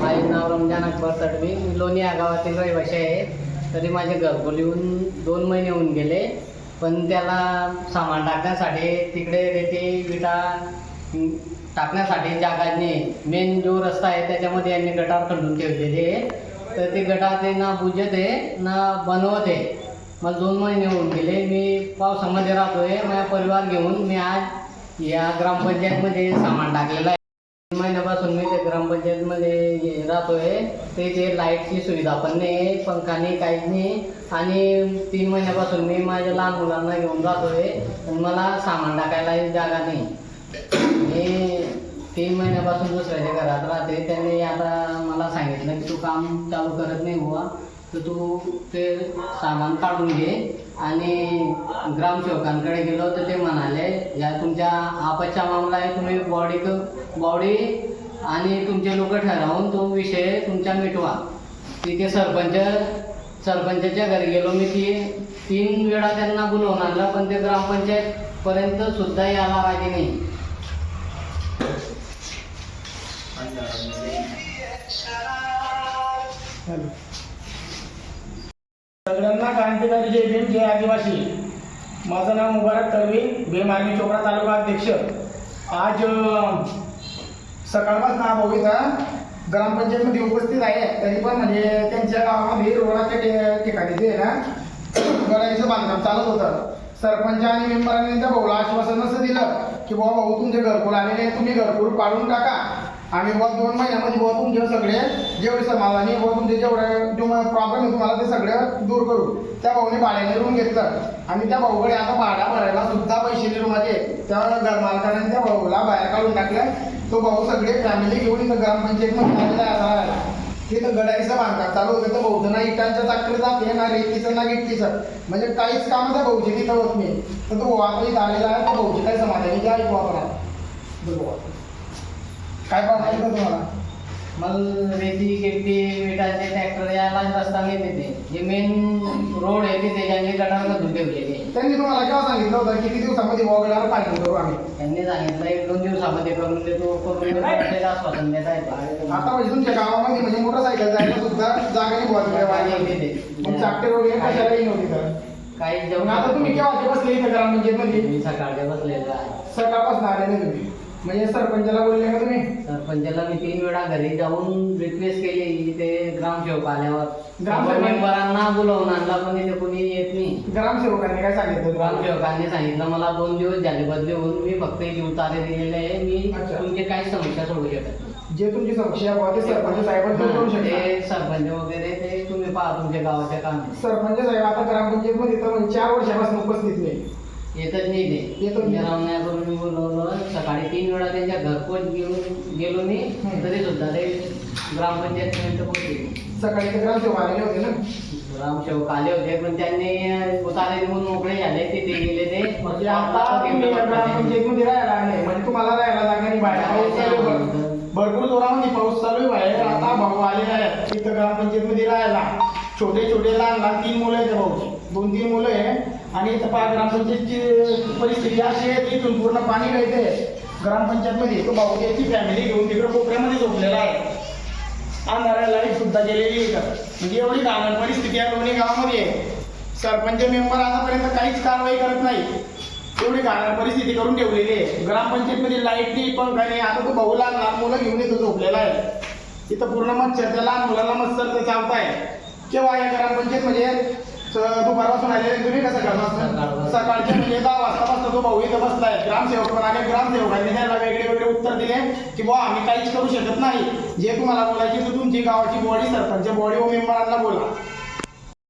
माझे नाव रमजान अकबर तडवी. मी लोणी या गावातील रहिवाशी आहे. तरी माझे घरकुल दोन महिने होऊन गेले. पण त्याला सामान टाकण्यासाठी तिकडे रेती विटा टाकण्यासाठी जागा नाही. मेन जो रस्ता आहे त्याच्यामध्ये यांनी गटार खंडून ठेवलेले आहे. तर ते गटार ते ना बुजत आहे ना बनवत आहे. मला दोन महिने होऊन गेले. मी पावसामध्ये राहतोय. माझा परिवार घेऊन मी आज या ग्रामपंचायतमध्ये सामान टाकलेलं आहे. महिन्यापासून मी ते ग्रामपंचायतमध्ये राहतोय. ते ते लाईटची सुविधा पण नाही पंखा नाही काहीच नाही. आणि तीन महिन्यापासून मी माझ्या लहान मुलांना घेऊन जातोय. पण मला सामान टाकायला जागा नाही. मी तीन महिन्यापासून दुसऱ्याच्या घरात राहते त्यांनी आता मला सांगितलं की तू काम चालू करत नाही बुवा. तर तू ते सामान काढून घे आणि ग्रामसेवकांकडे गेलो तर ते म्हणाले या तुमच्या आपच्या मामला आहे तुम्ही बॉडी बॉडी आणि तुमचे लोक ठरवून तो विषय तुमचा मिटवा. तिथे सरपंच सरपंचाच्या घरी गेलो मी. ती तीन वेळा त्यांना बोलवून आणलं पण ते ग्रामपंचायत सुद्धा यायला राजी नाही. सगळ्यांना क्रांतिकारी जय भीम जय आदिवासी. माझं नाव मुबारक तळवी भीम आर्मी चोपडा तालुका अध्यक्ष. आज सकाळपासून हा भाऊ ग्रामपंचायतमध्ये उपस्थित आहे. तरी पण म्हणजे त्यांच्या गावामध्ये रोडाच्या ठिकाणी जे ना गडाईचं बांधकाम चालत होतं. सरपंच आणि मेंबरांनी त्या भाऊला आश्वासन असं दिलं की बाबा भाऊ तुमचे घरकुल आलेले आहे, तुम्ही घरकुल पाडून टाका. आम्ही बुवा दोन महिन्यामध्ये बुवा तुमचे सगळे जेवढे समाधानी बुवा तुमचे जेवढे जो प्रॉब्लेम आहे तुम्हाला ते सगळं दूर करू. त्या भाऊने भाड्याने रूम घेतलं. आणि त्या भाऊकडे आता भाडा भरायला सुद्धा पैसे नाही रूमाचे त्या घरमालकाने त्या भाऊला बाहेर काढून टाकलं. तो भाऊ सगळे फॅमिली घेऊन इथं ग्रामपंचायतमध्ये आता तिथं गडाईचं बांधकाम चालू होतं. तर भाऊ ना इटांच्या चाकरी जाते ना रेतीचं ना गिट्टीचं. म्हणजे काहीच काम त्या भाऊची तिथं होत नाही. तर तो भाऊ आता इथं आलेला आहे तर भाऊची काय समाधानी ते ऐकू आपण. बोल काय आहे का तुम्हाला? मग रेती गिट्टी विटाचे ट्रॅक्टर यायला रस्ता नाही तिथे जे मेन रोड आहे तिथे ज्यांनी गटार मधून ठेवलेले आहे. त्यांनी तुम्हाला केव्हा सांगितलं होतं? किती दिवसामध्ये वगैरे पाणी करू आम्ही? त्यांनी सांगितलं एक दोन दिवसामध्ये करून देतो करून आश्वासन देत आहेत आता म्हणजे तुमच्या गावामध्ये म्हणजे मोटरसायकल जायला सुद्धा जागा नाही वाढली. मग चाकटे वगैरे कशालाही नव्हती तर काही जेवण आता तुम्ही केव्हा बसले इथं ग्रामपंचायतमध्ये मी सकाळचे बसलेलो आहे. सकाळपासून आले नाही तुम्ही. म्हणजे सरपंचाला बोलले का तुम्ही? सरपंचाला मी तीन वेळा घरी जाऊन रिक्वेस्ट केली. ते ग्रामसेवक आल्यावर. ग्रामसेवक- मेंबरांना बोलावून आणला पण इथे कोणी येत नाही. ग्रामसेवकांनी काय सांगितलं? ग्रामसेवकांनी सांगितलं मला दोन दिवस झाले बदली होऊन. मी फक्त इथे उतारे दिलेले आहे. मी अच्छा. तुमची काही समस्या सोडू शकत नाही. जे तुमची समस्या बुवा ते सरपंच साहेब दूर करू शकता ते सरपंच वगैरे ते तुम्ही पहा तुमच्या गावाच्या काम सरपंच साहेब आता ग्रामपंचायतमध्ये तर म्हणजे चार वर्षापासून उपस्थित नाही. येतच नाही ते. येतच नाही. रावण्या करून मी बोलवलं सकाळी तीन वेळा त्यांच्या घरपोच घेऊन गेलो मी हम्म. तरी सुद्धा ते ग्रामपंचायत पर्यंत पोहोचले सकाळी ते ग्रामसेवक आलेले होते ना? ग्रामसेवक आले होते पण त्यांनी उतारे देऊन मोकळे झाले तिथे गेले ते. म्हणजे आता तुम्ही या ग्रामपंचायतमध्ये राहायला आले म्हणजे तुम्हाला राहायला नाही बाहेर पाऊस चालू आहे. भर- भरपूर जोरामध्ये पाऊस चालू आहे बाहेर. आता भाऊ आलेला आहे इथं ग्रामपंचायतमध्ये राहायला. छोटे छोटे लहान लहान तीन मुलं आहेत भाऊची दोन तीन मुलं आहे. आणि इथं पहा ग्रामपंचायतची परिस्थिती अशी आहे की इथून पूर्ण पाणी आहे ग्रामपंचायतमध्ये तो भाऊ त्याची फॅमिली घेऊन तिकडे कोपऱ्यामध्ये झोपलेला आहे. अंधारा लाइट सुद्धा गेलेली आहे इथं. म्हणजे एवढी घाणण परिस्थिती आहे दोन्ही गावामध्ये. आहे सरपंच मेंबर आतापर्यंत काहीच कारवाई करत नाही. एवढी घाणण परिस्थिती करून ठेवलेली आहे. ग्रामपंचायतमध्ये लाइट नाही पंखा नाही. आता तो भाऊ लहान लहान मुलं घेऊन येतो झोपलेला आहे. इथं पूर्ण मच्छर त्या लहान मुलाला मच्छर ते चावताय. केव्हा या ग्रामपंचायत म्हणजे दुपारपासून आले तुम्ही कसं सकाळपासून. सकाळच्या सकाळचे म्हणजे दहा वाजतापासून तो भाऊ इथं बसलाय ग्रामसेवक पण आले ग्रामसेवकांनी त्याला वेगळे वेगळे उत्तर दिले की बुवा आम्ही काहीच करू शकत नाही जे तुम्हाला बोलायचे तर तुमची गावाची बॉडी सरपंच बॉडी व मेंबरांना बोला